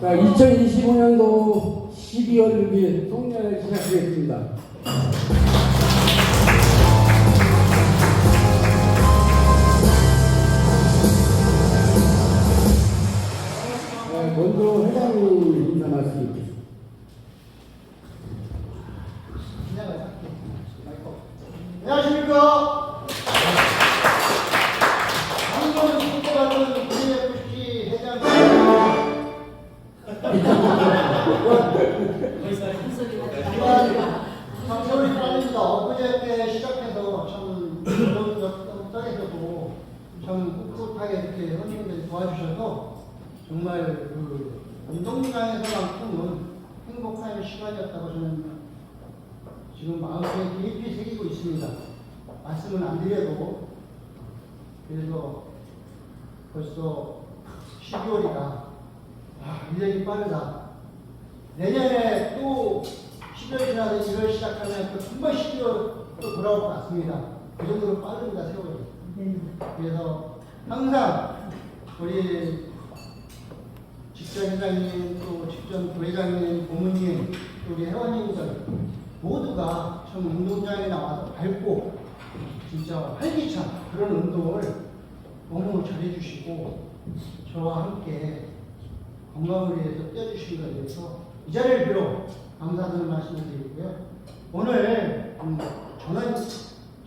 자, 2025년도 12월 6일 송년을 시작하겠습니다. 네, 먼저 회장님 인사 말씀. 이렇게 선생님들이 도와주셔서 정말 그 운동장에서만큼은 행복한 시간이었다고 저는 지금 마음에 깊이 새기고 있습니다. 말씀은 안 드려도 그래서 벌써 12월이다. 아, 1년이 빠르다. 내년에 또 12월 지나서 1월 시작하면 또 금방 12월 또 돌아올 것 같습니다. 그 정도로 빠릅니다, 세월이. 그래서 항상 우리 직전 회장님, 또 직전 부회장님, 고모님, 또 우리 회원님들 모두가 참 운동장에 나와서 밝고 진짜 활기찬 그런 운동을 너무 잘해주시고 저와 함께 건강을 위해서 뛰어주신 것에 대해서 이 자리를 빌어 감사하다는 말씀을 드리고요. 오늘 음, 저는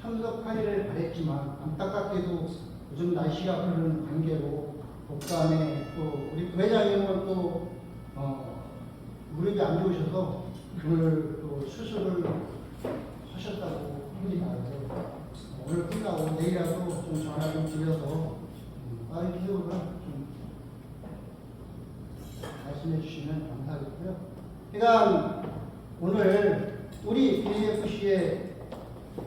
참석하기를 바랬지만 안타깝게도 요즘 날씨가 흐르는 관계로 복감에 또 우리 부회장님은 또 어, 무릎이 안 좋으셔서 오늘 또 수술을 하셨다고 합니다. 그래서 오늘 끝나고 내일이라도 좀 전화 좀 드려서 음, 빠른 기록을 좀 말씀해 주시면 감사하겠고요. 그러니까 오늘 우리 BFC의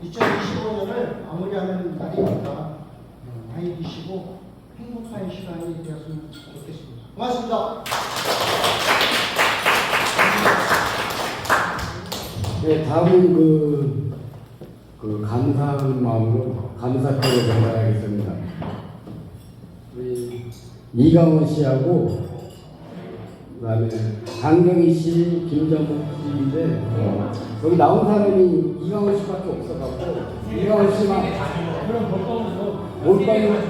2025년을 마무리하는 날이니까 어, 많이 드시고 행복한 시간이 되었으면 좋겠습니다. 고맙습니다. 네, 다음은 그, 그 감사하는 마음으로 감사표를 전달하겠습니다. 우리 이강원 씨하고 그다음에 강경희 씨, 김정국 씨인데 여기 나온 사람이 이강원 씨밖에 없어갖고 이강원 씨만 몰빵을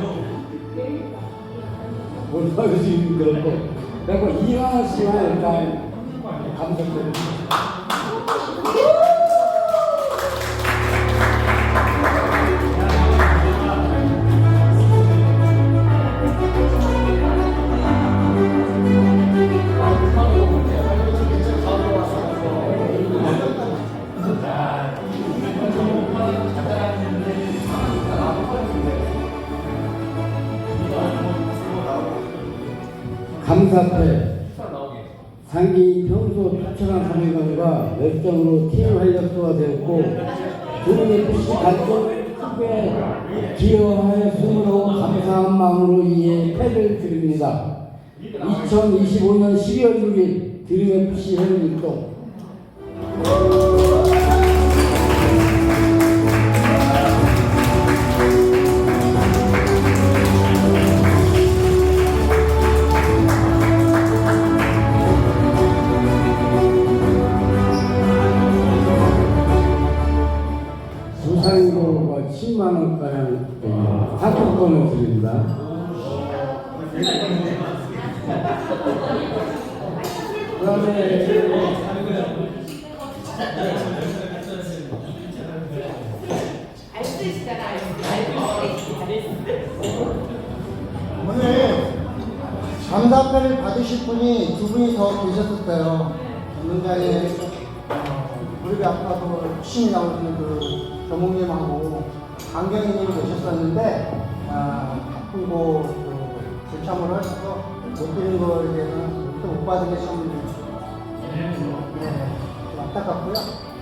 몰빵을 지금 그렇고 그리고 이강원 씨만 일단 감사드립니다. 감사패. 상기 평소 투철한 사명감과 열정으로 팀 활력소가 되었고 두분의 뜻이 발전 크게 기여하였으므로 감사한 마음으로 이에 패를 드립니다. 2025년 12월 6일 드림의 FC 회원일동 상품권을 드립니다. 알수 있어. 오늘 감사패를 받으실 분이 두 분이 더 계셨었어요. 운동장에 어, 무릎이 아파서 열심히 나오시는 그 조목님하고 강경희님이 계셨었는데 아, 바쁘고 또 불참을 하셔서 못 드린 거에 대해서는 또못 받은 게 참 네, 좀 안타깝고요.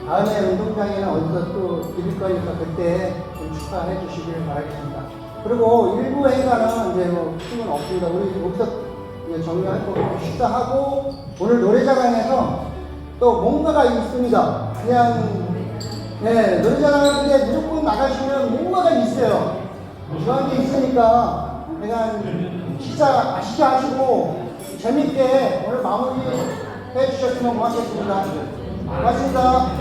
다음에 운동장에는 어디서 또 드릴 거니까 그때 좀 축하해 주시길 바라겠습니다. 그리고 일부 행사는 이제 뭐 힘은 없습니다. 우리 여기서 정리할 거고 식사하고 오늘 노래자랑에서 또 뭔가가 있습니다. 그냥 네 노래자랑에 무조건 나가시면 뭔가가 있어요. 게 있으니까 그냥 식사 맛있게 하시고 재밌게 오늘 마무리 해주셨으면 고맙겠습니다. 고맙습니다.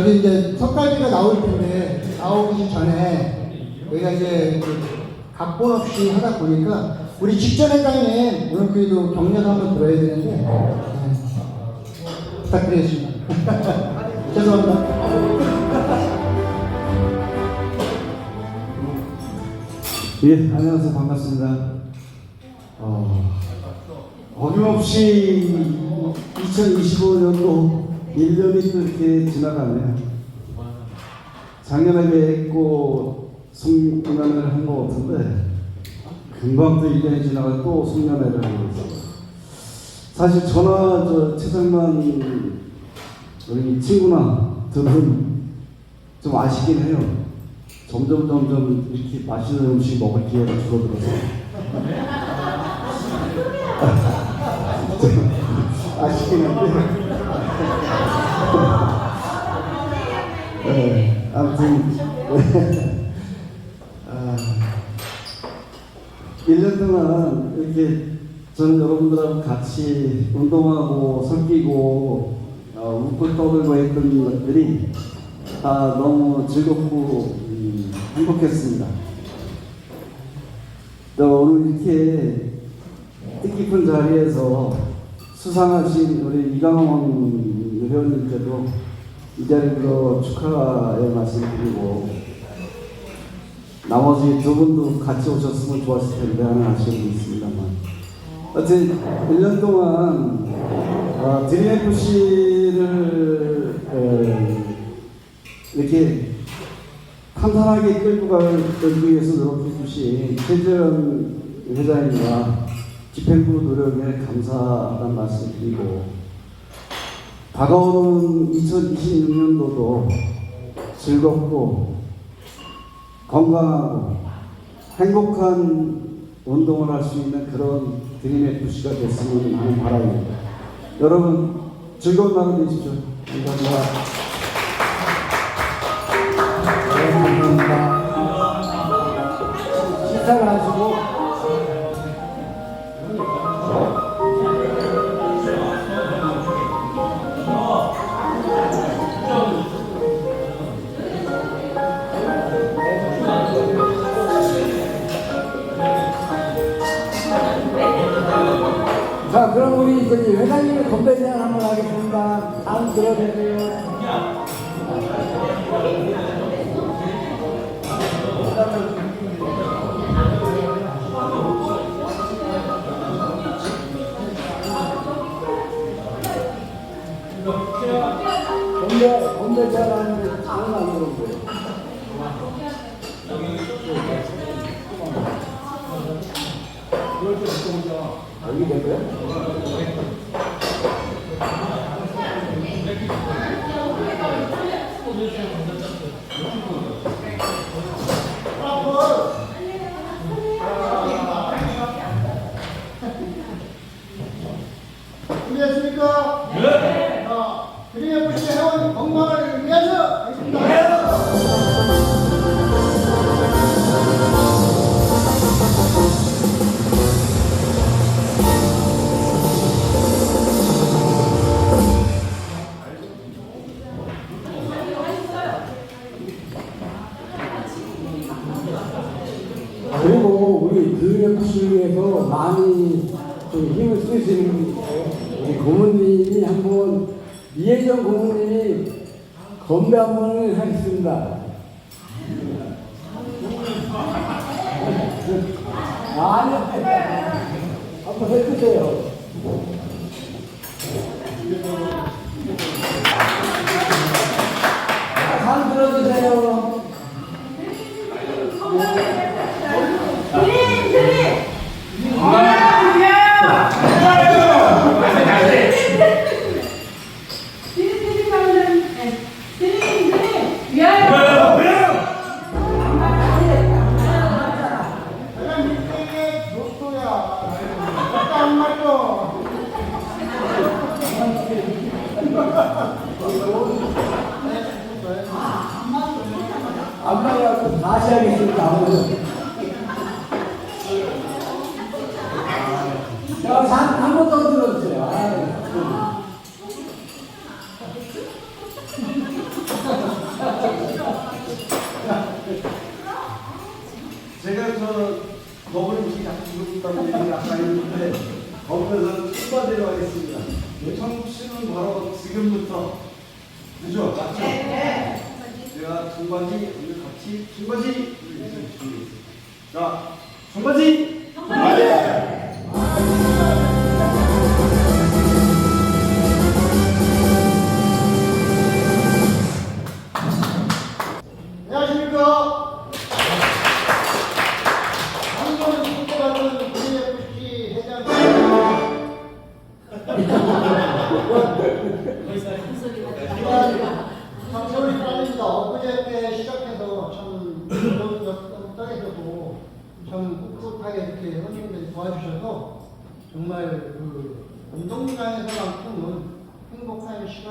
저기 이제 석갈비가 나올 텐데 나오기 전에 우리가 이제 그 각본 없이 하다 보니까 우리 직전 회장님 오늘 그래도 격려도 한번 들어야 되는데 네. 부탁드리겠습니다. 죄송합니다. 예, 안녕하세요. 반갑습니다. 어, 어김없이 2025년도 1년이 또 이렇게 지나가네요. 작년에 뵙고 송년회를 한 것 같은데, 금방 또 1년이 지나가 또 송년회를 하고 있어요. 사실 저나 저 최상만 우리 친구나 들은 좀 아쉽긴 해요. 점점 점점 이렇게 맛있는 음식 먹을 기회가 줄어들어서 아쉽긴 한데 네, 아, 1년 동안 이렇게 저는 여러분들하고 같이 운동하고 섞이고 어, 웃고 떠들고 했던 것들이 다 너무 즐겁고 음, 행복했습니다. 또 오늘 이렇게 뜻깊은 자리에서 수상하신 우리 이강원 회원님께도 이 자리로 축하의 말씀 드리고 나머지 두 분도 같이 오셨으면 좋았을 텐데 하는 아쉬움이 있습니다만. 어쨌든 1년 동안 어, 드림FC를 이렇게 탄탄하게 끌고 가기 위해서 노력해 주신 최재현 회장님과 집행부 노력에 감사하다는 말씀 드리고 다가오는 2026년도도 즐겁고 건강하고 행복한 운동을 할 수 있는 그런 드림 FC가 됐으면 하는 바람입니다. 여러분 즐거운 하루 되십시오. 감사합니다. 식사를 하시고 다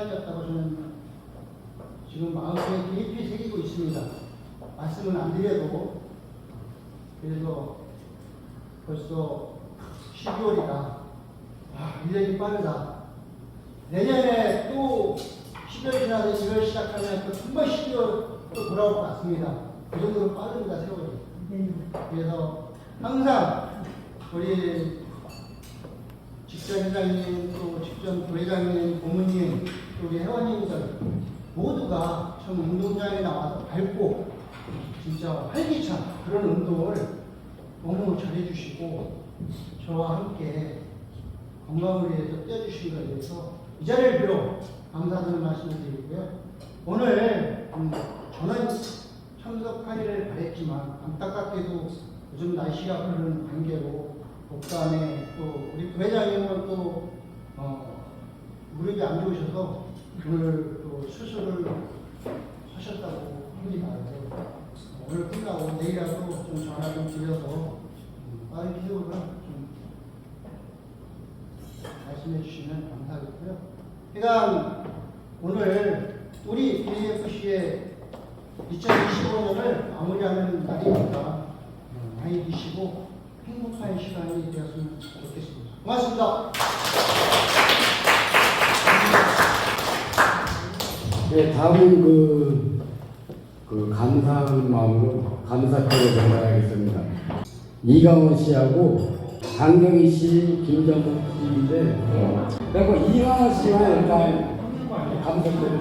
시간이었다고 저는 지금 마음에 깊이 새기고 있습니다. 말씀은 안 드려도 그래서 벌써 12월이다. 아, 1년이 빠르다. 내년에 또 10월 지나서 1월 시작하면 또한번 12월 또 돌아올 것 같습니다. 그 정도로 빠릅니다, 세월이. 그래서 항상 우리 직전 회장님, 또 직전 부회장님, 고모님, 또 우리 회원님들 모두가 참 운동장에 나와서 밝고 진짜 활기찬 그런 운동을 너무 잘해주시고 저와 함께 건강을 위해서 뛰어주신 것에 대해서 이 자리를 빌어 감사하는 말씀을 드리고요. 오늘 음, 저는 참석하기를 바랬지만 안타깝게도 요즘 날씨가 그러는 관계로 복감에 또 우리 부회장님은 또 어, 무릎이 안 좋으셔서 또 수술을 하셨다고 합니다. 오늘 끝나고 내일이라도 좀 전화 좀 드려서 음, 빠른 기록을 좀 말씀해 주시면 감사하겠고요. 그다음 오늘 우리 BFC의 2025년을 마무리하는 날이니까 어, 많이 드시고 행복한 시간이 되었으면 좋겠습니다. 고맙습니다. 네, 다음은 그, 그 감사하는 마음으로 감사표를 전달하겠습니다. 이강원 씨하고 강경희 씨, 김정국 씨인데, 그리고 이강원 씨만 일단 감사표를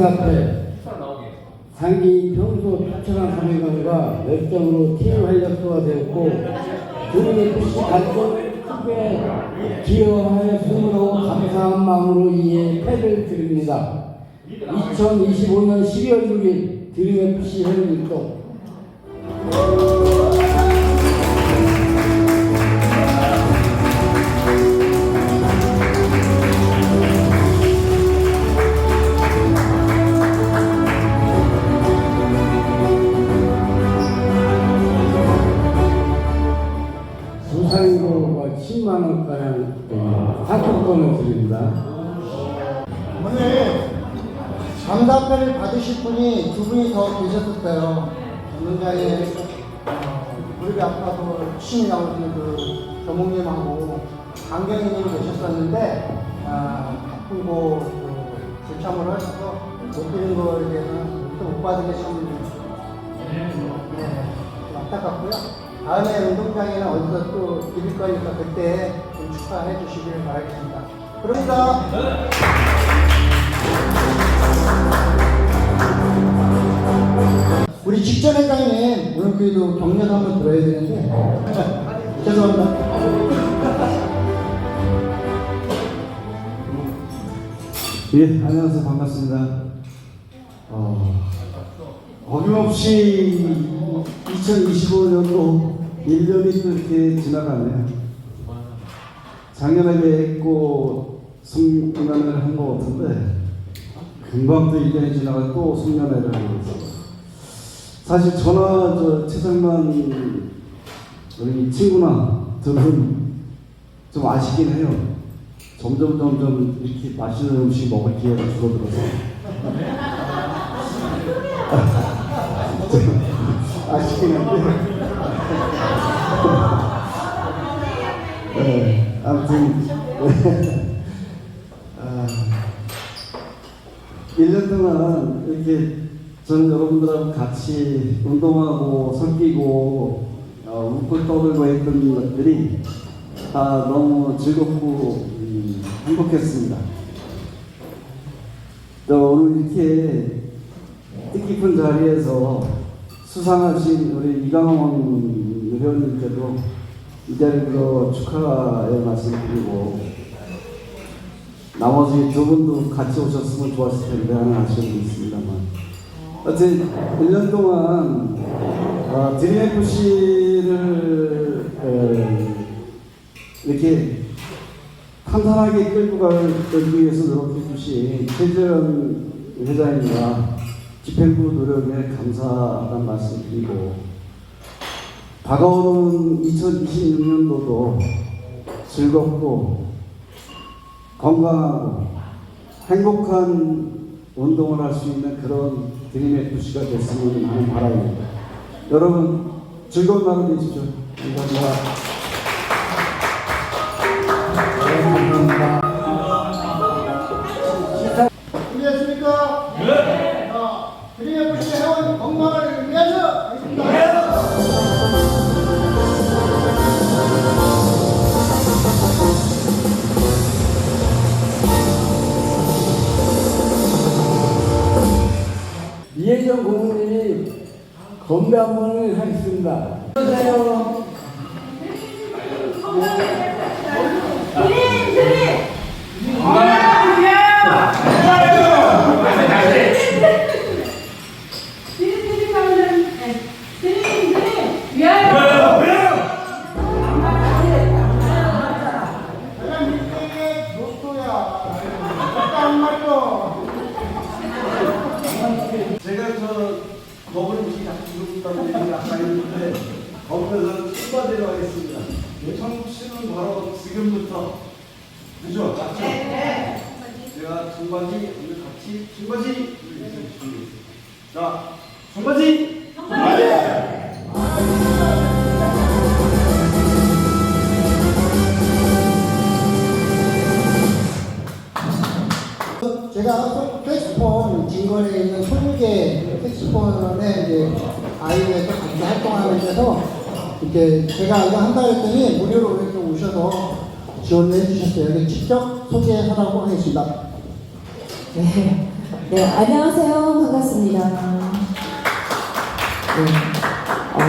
사패 상기 평소 투철한 사명감과 열정으로 팀 활력소가 되었고 주님의 뜻이 갈등 크게 기여하였으므로 감사한 마음으로 이에 패를 드립니다. 2025년 12월 6일 드림의 PC 회원일동 수상료가 10만 원가량 상품권을 드립니다. 오늘 감사패를 받으실 분이 두 분이 더 계셨었어요. 전문가의 어, 무릎이 아파서 힘이 나오시는 그 조목님하고 강경희님이 계셨었는데 아, 바쁘고 그 불참을 하셔서 못 드린 거에 대해서는 또 못 받은 게 참 네, 좀 안타깝고요. 다음에 운동장이나 어디서 또 드릴 거니까 그때 좀 축하해 주시길 바라겠습니다. 그럽니다. 우리 직전 회장님 오늘 그래도 격려도 한번 들어야 되는데 죄송합니다. 예, 안녕하세요. 반갑습니다. 어, 어김없이 2025년도 1년이 또 이렇게 지나가네요. 작년에 했고 숙면을 한것 같은데 금방 또 1년이 지나가 또 숙면회를 하고 있어요. 사실 저나 저 최상만 우리 친구나 들은 좀 아쉽긴 해요. 점점 점점 이렇게 맛있는 음식 먹을 기회가 줄어들어서 아, 1년 동안 이렇게 저는 여러분들하고 같이 운동하고 섞이고 어, 웃고 떠들고 했던 것들이 다 너무 즐겁고 음, 행복했습니다. 또 오늘 이렇게 뜻깊은 자리에서 수상하신 우리 이강원 회원님께도 이 자리로 축하의 말씀 드리고 나머지 두 분도 같이 오셨으면 좋았을 텐데 하는 아쉬움이 있습니다만. 어쨌든 1년 동안 어, 드림FC를 이렇게 탄탄하게 끌고 가기 위해서 노력해 주신 최재현 회장님과 집행부 노력에 감사한 말씀 드리고 다가오는 2026년도도 즐겁고 건강하고 행복한 운동을 할 수 있는 그런 드림 FC가 됐으면 하는 바람입니다. 여러분 즐거운 하루 되십시오. 감사합니다. 이혜정 고문님이 건배 한 번을 하겠습니다. 안녕하세요. 제가 청바지 오늘 같이 청바지 자 청바지 제가 섹스폰 진거리에 있는 20개 섹스폰에 이제 아이들과 같이 활동하면서 이렇게 제가 이거 한다 했더니 무료로 이렇게 오셔서 지원을 해주셨어요. 여기 직접 소개하라고 하겠습니다. 네. 네, 안녕하세요. 반갑습니다. 네. 어,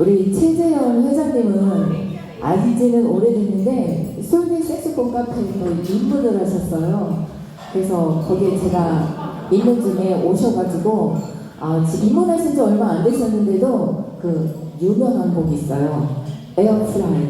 우리 최재현 회장님은 아기지는 오래됐는데 솔빈 색소폰 카페에 또 입문을 하셨어요. 그래서 거기에 제가 있는 중에 오셔가지고 아, 지금 입문하신 지 얼마 안 되셨는데도 그 유명한 곡이 있어요. 에어프라이.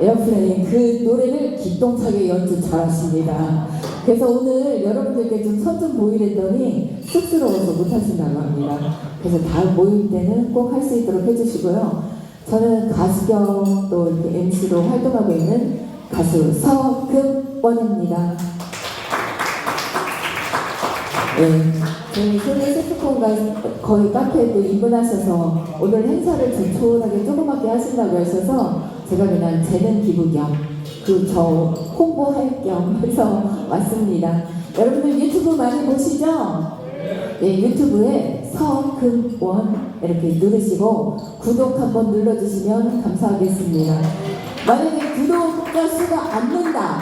에어플레인 그 노래를 기똥차게 연주 잘 하십니다. 그래서 오늘 여러분들께 좀선좀 보이랬더니 쑥스러워서 못하신다고 합니다. 그래서 다음 모임 때는 꼭 할 수 있도록 해주시고요. 저는 가수 겸또 이렇게 MC로 활동하고 있는 가수 서금원입니다. 네, 저희 소리 세트콘과 거의 카페에도 입문하셔서 오늘 행사를 조촐하게 조그맣게 하신다고 하셔서 제가 그냥 재능 기부 겸 그 저 홍보할 겸 해서 왔습니다. 여러분들 유튜브 많이 보시죠? 예, 유튜브에 서금원 이렇게 누르시고 구독 한번 눌러주시면 감사하겠습니다. 만약에 구독자 수가 안 는다,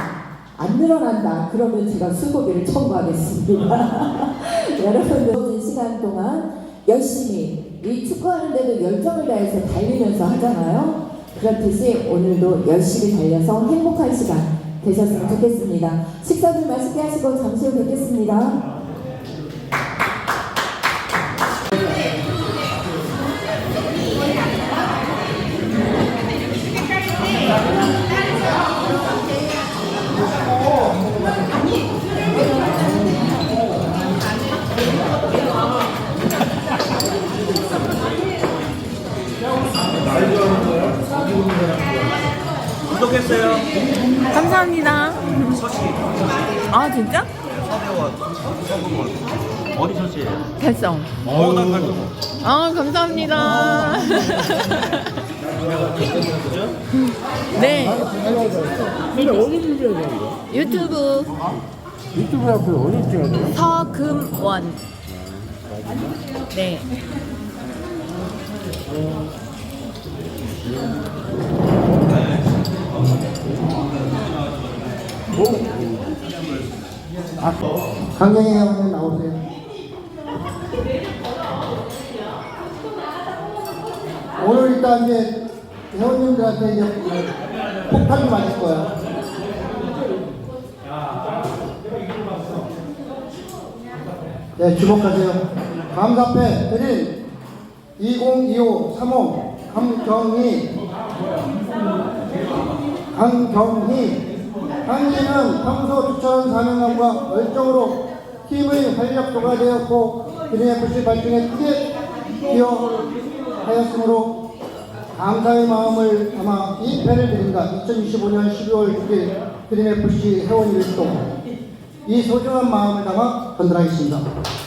안 늘어난다, 그러면 제가 수고비를 청구하겠습니다. 여러분들 오늘 시간 동안 열심히 이 축구하는데도 열정을 다해서 달리면서 하잖아요. 그렇듯이 오늘도 열심히 달려서 행복한 시간 되셨으면 좋겠습니다. 식사들 맛있게 하시고 잠시 후 뵙겠습니다. 근데 어디 준비해야 되는 거야? 유튜브 유튜브 앞에 어디 찍어야 돼? 서금원. 네. 강경희 회원님 나오세요. 오늘 일단 이제 회원님들한테 이제 폭탄이 맞을 거야. 네, 주목하세요. 감사패 드린 2025 3호 강경희 강경희 강희는 평소 추천한 사명감과 열정으로 팀의 활력소가 되었고 그린FC 발전에 크게 기여하였으므로 감사의 마음을 담아 이 패를 드린다. 2025년 12월 6일 그린FC 회원 일동 이 소중한 마음을 담아 건드리겠습니다.